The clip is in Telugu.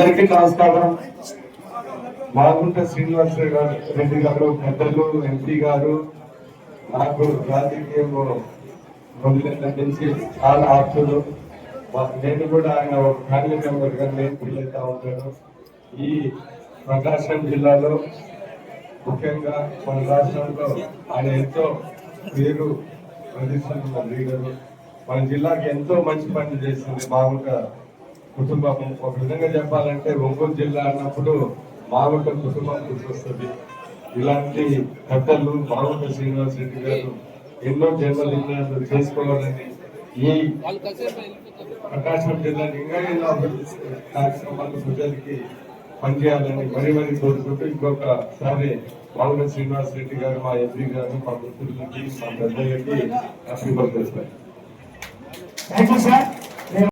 అందరికీ నమస్కారం. మాగుంట శ్రీనివాస గారు రెడ్డి గారు పెద్దలు ఎంపీ గారు నాకు రాజకీయంలో మొదలైన నుంచి చాలా ఆప్తులు. నేను కూడా ఆయన ఒక ఫ్యామిలీ మెంబర్గా నేను ఫీల్ అవుతా ఉంటాను. ఈ ప్రకాశం జిల్లాలో ముఖ్యంగా మన రాష్ట్రంలో ఆయన ఎంతో పేరు ప్రతిష్టలున్న లీడరు. మన జిల్లాకి ఎంతో మంచి పని చేసింది మాగుంట కుటుంబం ఒక విధంగా చెప్పాలంటే ఒంగోలు జిల్లా అన్నప్పుడు మాగుంట కుటుంబం గుర్తొస్తుంది. ఇలాంటి కథలు మాగుంట శ్రీనివాస్ రెడ్డి గారు ఎన్నో జన్మదినాలు చేసుకోవాలని ఈ ప్రకాశం జిల్లాని ఇంకా ఎన్నో కార్యక్రమాలు ప్రజలకి పనిచేయాలని మరీ మరీ కోరుకుంటూ ఇంకొకసారి మామూలు శ్రీనివాస్ రెడ్డి గారు మా ఎంపీ గారు మా మిత్రులకి మా పెద్దలకి అభివృద్ధి చేస్తారు